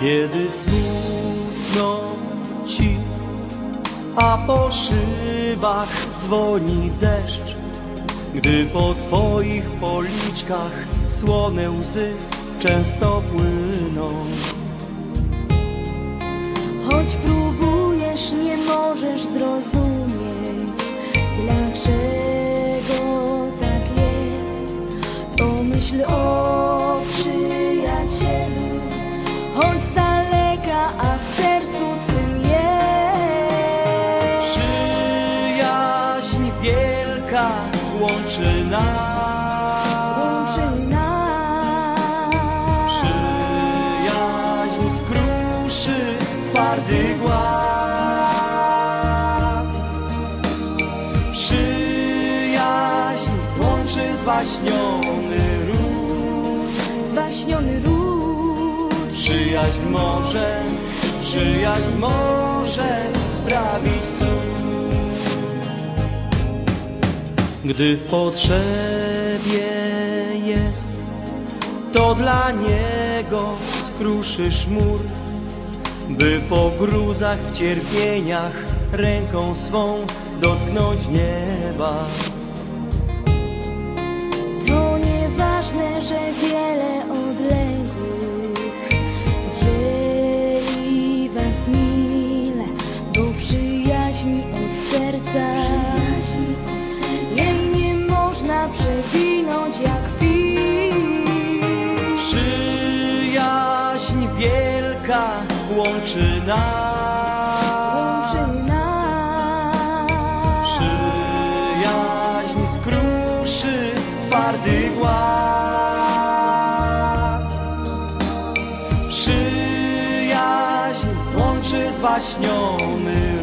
Kiedy smutno ci, a po szybach dzwoni deszcz, gdy po twoich policzkach słone łzy często płyną. Choć próbujesz, łączy nas. Łączy nas. Przyjaźń skruszy twardy głaz. Przyjaźń złączy zwaśniony ród. Zwaśniony ród. Przyjaźń może, przyjaźń może sprawić Gdy w potrzebie jest, to dla niego skruszysz mur, by po gruzach w cierpieniach ręką swą dotknąć nieba. To nieważne, że wiele odległych dzieli was mile, bo przyjaźni od serca, przewinąć jak fil. Przyjaźń wielka łączy nas. Łączy nas. Przyjaźń skruszy twardy głaz. Przyjaźń złączy zwaśniony ród.